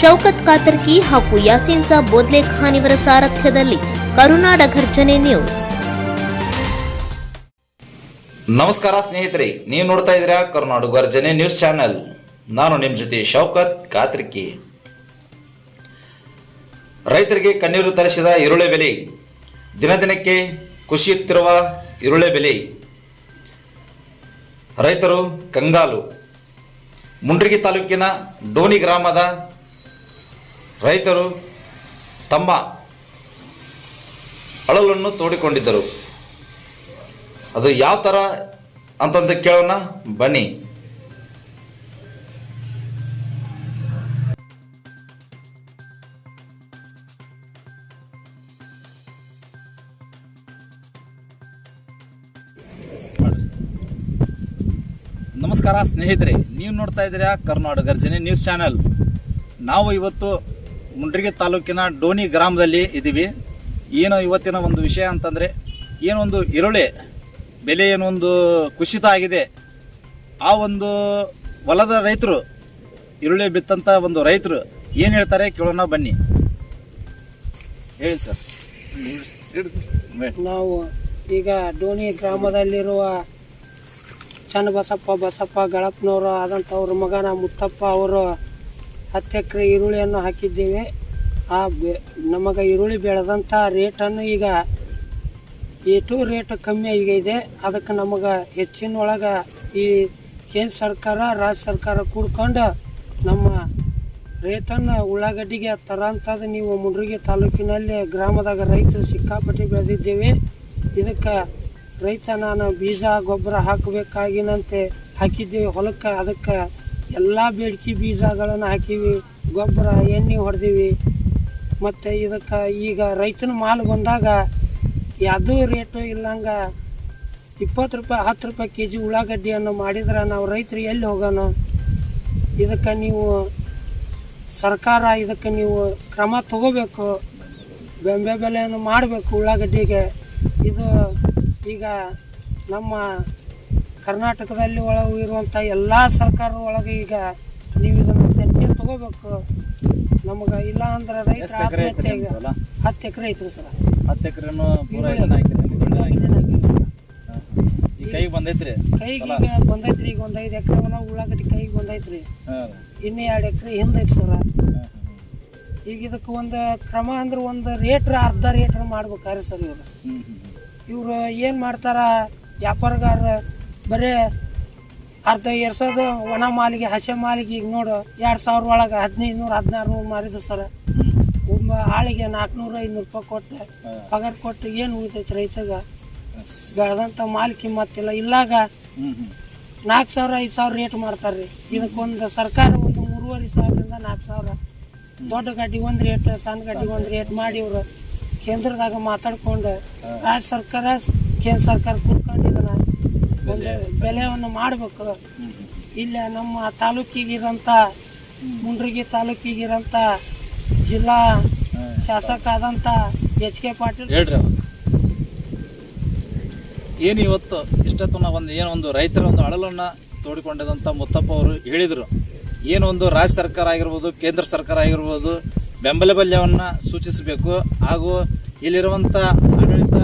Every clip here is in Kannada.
ಶೌಕತ್ ಕಾತರ್ಕಿ ಹಾಗೂ ಯಾಸೀನ್ ಸಾಬ್ ಬೋದ್ಲೆ ಖಾನ್ ಇವರ ಸಾರಥ್ಯದಲ್ಲಿ ಕರುನಾಡ ಘರ್ಜನೆ ನ್ಯೂಸ್. ನಮಸ್ಕಾರ ಸ್ನೇಹಿತರೆ, ನೀವು ನೋಡ್ತಾ ಇದ್ದೀರಾ ಕರುನಾಡು ಗರ್ಜನೆ ನ್ಯೂಸ್ ಚಾನೆಲ್. ನಾನು ನಿಮ್ಮ ಜೊತೆ ಶೌಕತ್ ಕಾತ್ರಿಕಿ ರೈತರಿಗೆ ಕಣ್ಣೀರು ತರಿಸಿದ ಈರುಳ್ಳಿ ಬೆಲೆ. ದಿನದಿನಕ್ಕೆ ಕುಸಿಯುತ್ತಿರುವ ಈರುಳ್ಳಿ ಬೆಲೆ. ರೈತರು ಕಂಗಾಲು. ಮುಂಡ್ರಿಗಿ ತಾಲೂಕಿನ ಡೋನಿ ಗ್ರಾಮದ ರೈತರು ತಮ್ಮ ಅಳಲನ್ನು ತೋಡಿಕೊಂಡಿದ್ದರು. ಅದು ಯಾವ ಥರ ಅಂತಂದು ಕೇಳೋಣ, ಬನ್ನಿ. ನಮಸ್ಕಾರ ಸ್ನೇಹಿತರೆ, ನೀವು ನೋಡ್ತಾ ಇದ್ದೀರಾ ಕರ್ನಾಟಕ ಗರ್ಜನೆ ನ್ಯೂಸ್ ಚಾನೆಲ್. ನಾವು ಇವತ್ತು ಮುಂಡ್ರಿಗೆ ತಾಲೂಕಿನ ಡೋನಿ ಗ್ರಾಮದಲ್ಲಿ ಇದ್ದೀವಿ ಏನು ಇವತ್ತಿನ ಒಂದು ವಿಷಯ ಅಂತಂದರೆ ಏನೊಂದು ಈರುಳ್ಳಿ ಬೆಲೆ ಏನೊಂದು ಕುಸಿತ ಆಗಿದೆ. ಆ ಒಂದು ಹೊಲದ ರೈತರು, ಈರುಳ್ಳಿ ಬಿತ್ತಂಥ ಒಂದು ರೈತರು ಏನು ಹೇಳ್ತಾರೆ ಕೇಳೋಣ ಬನ್ನಿ. ಹೇಳಿ ಸರ್. ನಾವು ಈಗ ಡೋಣಿ ಗ್ರಾಮದಲ್ಲಿರುವ ಚನ್ನಬಸಪ್ಪ ಬಸಪ್ಪ ಗಳಪ್ಪನವರು ಆದಂಥವ್ರ ಮಗನ ಮುತ್ತಪ್ಪ ಅವರು ಹತ್ತು ಎಕರೆ ಈರುಳ್ಳಿಯನ್ನು ಹಾಕಿದ್ದೇವೆ. ಆ ಬೆ, ನಮಗೆ ಈರುಳ್ಳಿ ಬೆಳೆದಂಥ ರೇಟನ್ನು ಈಗ ಏಟು ರೇಟ್ ಕಮ್ಮಿ ಈಗ ಇದೆ. ಅದಕ್ಕೆ ನಮಗೆ ಹೆಚ್ಚಿನ ಒಳಗೆ ಈ ಕೇಂದ್ರ ಸರ್ಕಾರ, ರಾಜ್ಯ ಸರ್ಕಾರ ಕೂಡ್ಕೊಂಡು ನಮ್ಮ ರೇಟನ್ನು ಉಳ್ಳಾಗಡ್ಡಿಗೆ ತರೋಂಥದ್ದು ನೀವು ಮುಂಡ್ರಿಗೆ ತಾಲೂಕಿನಲ್ಲಿ ಗ್ರಾಮದಾಗ ರೈತರು ಸಿಕ್ಕಾಪಟ್ಟೆ ಬೆಳೆದಿದ್ದೇವೆ. ಇದಕ್ಕೆ ರೈತ ನಾನು ಬೀಜ, ಗೊಬ್ಬರ ಹಾಕಬೇಕಾಗಿನಂತೆ ಹಾಕಿದ್ದೇವೆ. ಹೊಲಕ್ಕೆ ಅದಕ್ಕೆ ಎಲ್ಲ ಬೇಡಿಕೆ ಬೀಜಗಳನ್ನು ಹಾಕೀವಿ, ಗೊಬ್ಬರ, ಎಣ್ಣೆ ಹೊಡೆದೀವಿ. ಮತ್ತು ಇದಕ್ಕೆ ಈಗ ರೈತನ ಮಾಲು ಬಂದಾಗ ಯಾವುದೂ ರೇಟು ಇಲ್ಲಂಗ ಇಪ್ಪತ್ತು ರೂಪಾಯಿ, ಹತ್ತು ರೂಪಾಯಿ ಕೆ ಜಿ ಉಳ್ಳಾಗಡ್ಡಿಯನ್ನು ಮಾಡಿದ್ರೆ ನಾವು ರೈತರು ಎಲ್ಲಿ ಹೋಗೋಣ? ಇದಕ್ಕೆ ನೀವು ಸರ್ಕಾರ ಇದಕ್ಕೆ ನೀವು ಕ್ರಮ ತಗೋಬೇಕು. ಬೆಂಬೆ ಬೆಲೆಯನ್ನು ಮಾಡಬೇಕು ಉಳ್ಳಾಗಡ್ಡಿಗೆ. ಇದು ಈಗ ನಮ್ಮ ಕರ್ನಾಟಕದಲ್ಲಿ ಒಳಗೆ ಇರುವಂಥ ಎಲ್ಲ ಸರ್ಕಾರ ಒಳಗೆ ಈಗ ನೀವು ಇದನ್ನು ತನಿಖೆ ತಗೋಬೇಕು. ನಮಗೆ ಇಲ್ಲ ಅಂದ್ರೆ ರೈತ ಆತ್ಮಹತ್ಯೆ? ಹತ್ತು ಎಕರೆ ಐತ್ರಿ ಸರ್. ಹತ್ತು ಎಕರೆನು ಕೈಗೆ ಬಂದೈತ್ರಿ ಕೈಗೆ ಈಗ ಬಂದೈತ್ರಿ ಈಗ ಒಂದು ಐದು ಎಕರೆ ಹೊಲ ಉಳ್ಳಾಗಡ್ಡಿ ಕೈಗೆ ಬಂದೈತ್ರಿ. ಇನ್ನೂ ಎರಡು ಎಕರೆ ಹಿಂದೈತಿ ಸರ. ಈಗ ಇದಕ್ಕೆ ಒಂದು ಕ್ರಮ ಅಂದ್ರೆ ಒಂದು ರೇಟ್ರ ಅರ್ಧ ರೇಟ್ರ ಮಾಡ್ಬೇಕಾರೆ ಸರ್ ಇವರು. ಇವರು ಏನು ಮಾಡ್ತಾರ ವ್ಯಾಪಾರಗಾರ ಬರೀ ಅರ್ಧ ಏರ್ಸೋದು ಒಣ ಮಾಲಿಗೆ ಹಸೆ ಮಾಲಿಗೆ ಈಗ ನೋಡು ಎರಡು ಸಾವಿರ ಒಳಗೆ ಹದಿನೈದು ನೂರು ಹದಿನಾರು ನೂರು ಮಾರಿದ್ರು ಸರ್. ತುಂಬ ಆಳಿಗೆ ನಾಲ್ಕುನೂರು ಐನೂರು ರೂಪಾಯಿ ಕೊಟ್ಟು ಪಗಾರ ಕೊಟ್ಟು ಏನು ಉಳಿತೈತೆ ರೈತಗ? ಬೆಳೆದಂಥ ಮಾಲ್ ಕಿಮ್ಮತ್ತಿಲ್ಲ ಇಲ್ಲಾಗ ನಾಲ್ಕು ಸಾವಿರ ಐದು ಸಾವಿರ ರೇಟ್ ಮಾಡ್ತಾರೆ ರೀ ಇದಕ್ಕೊಂದು ಸರ್ಕಾರ ಒಂದು ಮೂರುವರೆ ಸಾವಿರದಿಂದ ನಾಲ್ಕು ಸಾವಿರ. ದೊಡ್ಡ ಗಡ್ಡಿಗೆ ಒಂದು ರೇಟ್ ಸಣ್ಣ ಗಡ್ಡಿಗೆ ಒಂದು ರೇಟ್ ಮಾಡಿ ಇವರು ಕೇಂದ್ರದಾಗ ಮಾತಾಡ್ಕೊಂಡು ರಾಜ್ಯ ಸರ್ಕಾರ ಕೇಂದ್ರ ಸರ್ಕಾರ ಕೂತ್ಕೊಂಡು ಒಂದು ಬೆಲೆಯನ್ನು ಮಾಡಬೇಕು. ಇಲ್ಲ ನಮ್ಮ ತಾಲೂಕಿಗಿರೋಂಥ ಮುಂಡ್ರಿಗಿ ತಾಲೂಕಿಗಿರೋಂಥ ಜಿಲ್ಲಾ ಶಾಸಕ ಆದಂಥ ಎಚ್ ಕೆ ಪಾಟೀಲ್ ಹೇಳ್ರಿ ಏನು ಇವತ್ತು ಇಷ್ಟತನ ಒಂದು ಏನೋ ಒಂದು ರೈತರ ಒಂದು ಅಳಲನ್ನು ತೋಡಿಕೊಂಡಿದಂಥ ಮುತ್ತಪ್ಪ ಅವರು ಹೇಳಿದರು. ಏನು ಒಂದು ರಾಜ್ಯ ಸರ್ಕಾರ ಆಗಿರ್ಬೋದು ಕೇಂದ್ರ ಸರ್ಕಾರ ಆಗಿರ್ಬೋದು ಬೆಂಬಲ ಬೆಲೆಯನ್ನು ಸೂಚಿಸಬೇಕು ಹಾಗೂ ಇಲ್ಲಿರುವಂಥ ಆಡಳಿತ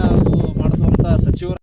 ಮಾಡುವಂಥ ಸಚಿವರು